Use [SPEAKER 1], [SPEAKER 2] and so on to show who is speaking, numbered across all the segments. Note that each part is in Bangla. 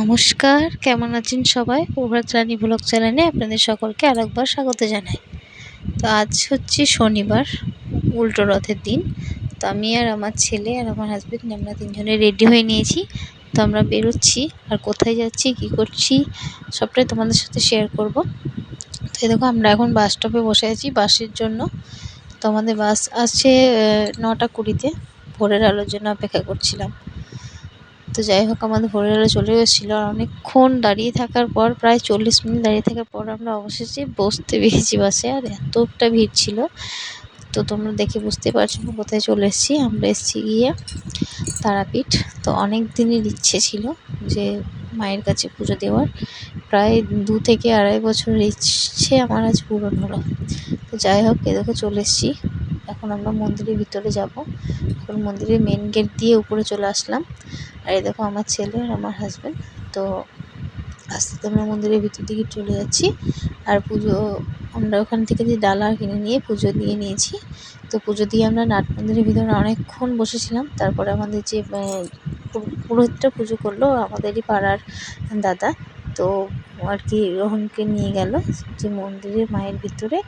[SPEAKER 1] নমস্কার, কেমন আছেন সবাই? প্রভাত রানী ব্লগ চ্যানেলে আপনাদের সকলকে আরেকবার স্বাগত জানাই। তো আজ হচ্ছে শনিবার, উল্টো রথের দিন। তো আমি আর আমার ছেলে আর আমার হাজব্যান্ড আমরা তিনজনে রেডি হয়ে নিয়েছি। তো আমরা বেরোচ্ছি, আর কোথায় যাচ্ছি, কি করছি, সবটাই তোমাদের সাথে শেয়ার করব। তো এই দেখো, আমরা এখন বাস স্টপে বসে আছি বাসের জন্য। তো আমাদের বাস আসছে নটা কুড়িতে। ভোরের আলোর জন্য অপেক্ষা করছিলাম। তো যাই হোক, আমাদের ভোরের আলো চলে এসেছিল আর অনেকক্ষণ দাঁড়িয়ে থাকার পর, প্রায় চল্লিশ মিনিট দাঁড়িয়ে থাকার পর আমরা অবশেষে বসতে পেরেছি বাসে আর এতটা ভিড় ছিল। তো তোমরা দেখে বুঝতে পারছ না কোথায় চলে এসেছি। আমরা এসেছি গিয়ে তারাপীঠ। তো অনেক দিনের ইচ্ছে ছিল যে মায়ের কাছে পুজো দেওয়ার। প্রায় দু থেকে আড়াই বছরের ইচ্ছে আমার আজ পূরণ হলো। তো যাই হোক, এ দেখো চলে এসেছি। এখন আমরা মন্দিরের ভিতরে যাব। এখন মন্দিরের মেন গেট দিয়ে উপরে চলে আসলাম। আর এই দেখো আমার ছেলে আর আমার হাজব্যান্ড তো আস্তে আস্তে আমরা মন্দিরের ভিতর দিকে চলে যাচ্ছি। আর পুজো, আমরা ওখান থেকে যে ডালা কিনে নিয়ে পুজো দিয়ে নিয়েছি। তো পুজো দিয়ে আমরা নাট মন্দিরের ভিতরে অনেকক্ষণ বসেছিলাম। তারপরে আমাদের যে পুরোহিতটা পুজো করল আমাদেরই পাড়ার দাদা। তো আর কি রোহনকে নিয়ে গেল যে মন্দিরের মায়ের ভিতরে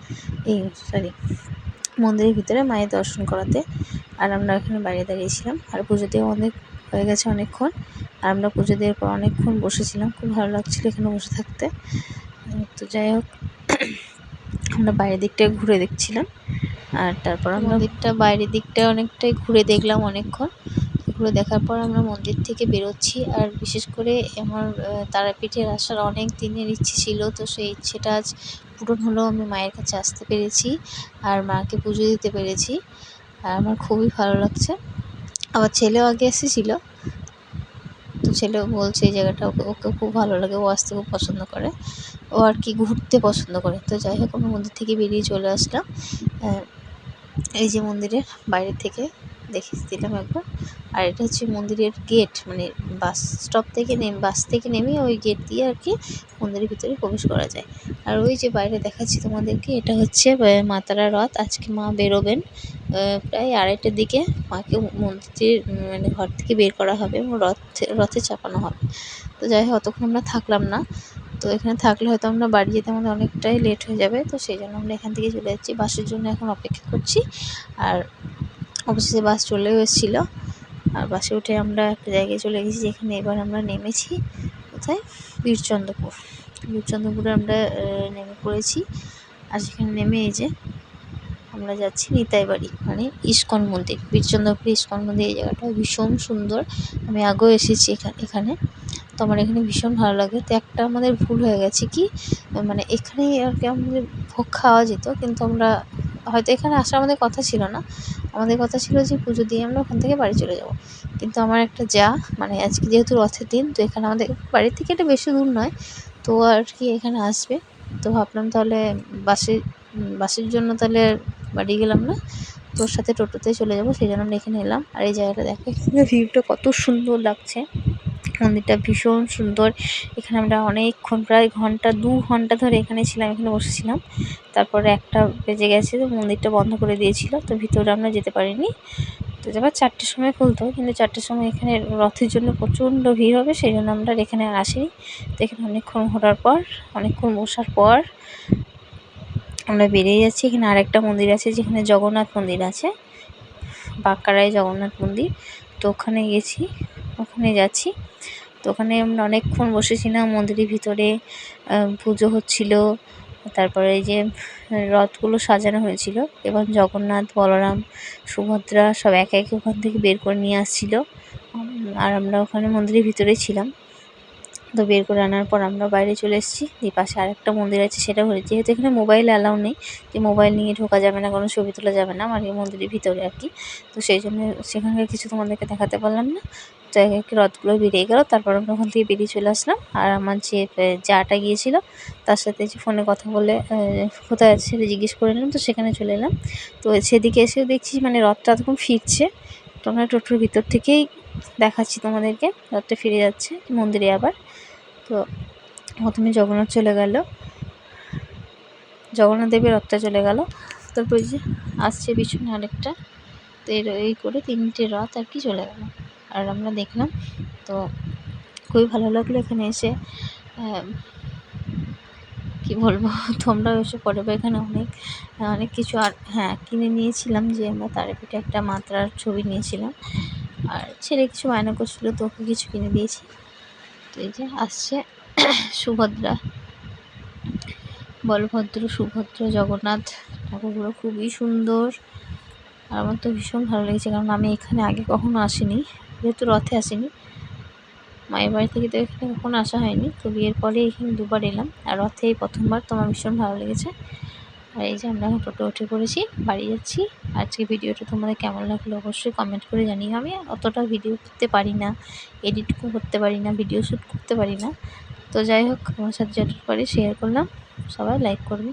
[SPEAKER 1] এই সরি মন্দিরের ভিতরে মায়ের দর্শন করাতে। আর আমরা এখানে বাইরে দাঁড়িয়েছিলাম। আর পুজো দিয়ে অনেক হয়ে গেছে অনেকক্ষণ। আর আমরা পুজো দেওয়ার পর অনেকক্ষণ বসেছিলাম। খুব ভালো লাগছিল এখানে বসে থাকতে। তো যাই হোক, আমরা বাইরের দিকটা ঘুরে দেখছিলাম। আর তারপর আমরা দিকটা বাইরের দিকটা অনেকটাই ঘুরে দেখলাম অনেকক্ষণ। ঘুরে দেখার পর আমরা মন্দির থেকে বেরোচ্ছি। আর বিশেষ করে আমার তারাপীঠের আসার অনেক দিনের ইচ্ছে ছিল, তো সেই ইচ্ছেটা আজ পূরণ হলো। আমি মায়ের কাছে আসতে পেরেছি আর মাকে পুজো দিতে পেরেছি। আর আমার খুবই ভালো লাগছে। আমার ছেলেও আগে এসেছিল তো ছেলেও বলছে এই জায়গাটা ওকে ওকে খুব ভালো লাগে। ও আসতে খুব পছন্দ করে। ও আর কি ঘুরতে পছন্দ করে। তো যাই হোক, আমরা মন্দির থেকে বেরিয়ে চলে আসলাম। এই যে মন্দিরের বাইরে থেকে। দেখিয়ে দিলাম একবার আর এটা হচ্ছে মন্দিরের গেট মানে বাস স্টপ থেকে নেমে বাস থেকে নেমে ওই গেট দিয়ে আর কি মন্দিরের ভিতরে প্রবেশ করা যায়। আর ওই যে বাইরে দেখাচ্ছি তোমাদেরকে, এটা হচ্ছে মাতারা রথ। আজকে মা বেরোবেন প্রায় আড়াইটার দিকে। মাকে মন্দির মানে ঘর থেকে বের করা হবে এবং রথে রথে চাপানো হবে। তো যাই হোক, অতক্ষণ আমরা থাকলাম না। তো এখানে থাকলে হয়তো আমরা বাড়ি যেতে আমাদের অনেকটাই লেট হয়ে যাবে। তো সেই জন্য আমরা এখান থেকে চলে যাচ্ছি। বাসের জন্য এখন অপেক্ষা করছি। আর অবশেষে বাস চলেও এসেছিল। আর বাসে উঠে আমরা একটা জায়গায় চলে গেছি যেখানে এবার আমরা নেমেছি। কোথায়? বীরচন্দ্রপুর। বীরচন্দ্রপুরে আমরা নেমে পড়েছি। আর সেখানে নেমে এই যে আমরা যাচ্ছি নিতাই বাড়ি মানে ইস্কন মন্দির। বীরচন্দ্রপুর ইস্কন মন্দির, এই জায়গাটা ভীষণ সুন্দর। আমি আগেও এসেছি এখানে এখানে। তো আমার এখানে ভীষণ ভালো লাগে। তো একটা আমাদের ভুল হয়ে গেছে কি মানে এখানেই আর কি আমাদের ভোগ খাওয়া যেত, কিন্তু আমরা হয়তো এখানে আসা আমাদের কথা ছিল না। আমাদের কথা ছিল যে পুজো দিয়ে আমরা ওখান থেকে বাড়ি চলে যাব। কিন্তু আমার একটা যা মানে আজকে যেহেতু রথের দিন, তো এখানে আমাদের বাড়ির থেকে এটা বেশি দূর নয়। তো আর কি এখানে আসবে? তো ভাবলাম তাহলে বাসে, বাসের জন্য তাহলে বাড়ি গেলাম না। তোর সাথে টোটোতে চলে যাব, সেই জন্য আমরা এখানে এলাম। আর এই জায়গাটা দেখো, এখানে ভিউটা কত সুন্দর লাগছে। মন্দিরটা ভীষণ সুন্দর। এখানে আমরা অনেকক্ষণ, প্রায় ঘণ্টা, দু ঘণ্টা ধরে এখানে ছিলাম, এখানে বসেছিলাম। তারপরে একটা বেজে গেছে, তো মন্দিরটা বন্ধ করে দিয়েছিল, তো ভিতরে আমরা যেতে পারিনি। তো এবার চারটের সময় খুলতো, কিন্তু চারটের সময় এখানে রথের জন্য প্রচণ্ড ভিড় হবে সেই জন্য আমরা এখানে আসিনি। তো এখানে অনেকক্ষণ ঘোরার পর, অনেকক্ষণ বসার পর আমরা বেরিয়ে যাচ্ছি। এখানে আরেকটা মন্দির আছে, যেখানে জগন্নাথ মন্দির আছে বাঁকড়ায় জগন্নাথ মন্দির। তো ওখানে গেছি, ওখানে যাচ্ছি। তো ওখানে আমরা অনেকক্ষণ বসেছিলাম মন্দিরের ভিতরে পুজো হচ্ছিল, তারপরে এই যে, রথগুলো সাজানো হয়েছিল, এবং জগন্নাথ, বলরাম, সুভদ্রা সব একে একে ওখান থেকে বের করে নিয়ে আসছিল। আর আমরা ওখানে মন্দিরের ভিতরে ছিলাম। তো বের করে আনার পর আমরা বাইরে চলে এসেছি। এই পাশে আরেকটা মন্দির আছে, সেটা হলে যেহেতু এখানে মোবাইল অ্যালাউ নেই, যে মোবাইল নিয়ে ঢোকা যাবে না, কোনো ছবি তোলা যাবে না মানে মন্দিরের ভিতরে আর কি। তো সেই জন্য সেখানকার কিছু তোমাদেরকে দেখাতে পারলাম না। এক রথগুলো বেরিয়ে গেল, তারপর আমরা ওখান থেকে বেরিয়ে চলে আসলাম। আর আমার যে যাটা গিয়েছিল, তার সাথে যে ফোনে কথা বলে কোথায় আছে সেটা জিজ্ঞেস করে নিলাম, তো সেখানে চলে এলাম। তো সেদিকে এসেও দেখছি মানে রথটা তখন ফিরছে। তো আমরা টোটোর ভিতর থেকেই দেখাচ্ছি তোমাদেরকে, রথটা ফিরে যাচ্ছে মন্দিরে আবার। তো প্রথমে জগন্নাথ চলে গেল। জগন্নাথ দেবের রথটা চলে গেল। তারপর যে আসছে পিছনে আরেকটা, তো এই করে তিনটে রথ আর কি চলে গেল। আর আমরা দেখলাম, তো খুবই ভালো লাগল এখানে এসে। কি বলব, তোমরাও এসে পড়ে বা এখানে অনেক অনেক কিছু আর হ্যাঁ কিনে নিয়েছিলাম যে আমরা তারাপীঠে একটা মাত্রার ছবি নিয়েছিলাম। আর ছেলে কিছু বায়না করছিল, তো ওকে কিছু কিনে দিয়েছি। তো এই যে আসছে সুভদ্রা। বলভদ্র, সুভদ্র, জগন্নাথ ঠাকুরগুলো খুবই সুন্দর। আর আমার তো ভীষণ ভালো লেগেছে, কারণ আমি এখানে আগে কখনো আসিনি। যেহেতু রথে আসিনি, মায়ের বাড়ি থেকে তো এখানে কখনো আসা হয়নি। তো বিয়ের পরে এখানে দুবার এলাম। আর রথে এই প্রথমবার তোমার ভীষণ ভালো লেগেছে। আর এই যে আমরা এখন টোটো উঠে পড়েছি, বাড়ি যাচ্ছি। আজকে ভিডিওটা তোমাদের কেমন লাগল অবশ্যই কমেন্ট করে জানিও। আমি অতটা ভিডিও করতে পারি না এডিট করতে পারি না ভিডিও শ্যুট করতে পারি না। তো যাই হোক, আমার সাথে যেটুকু পারি শেয়ার করলাম। সবাই লাইক করবে।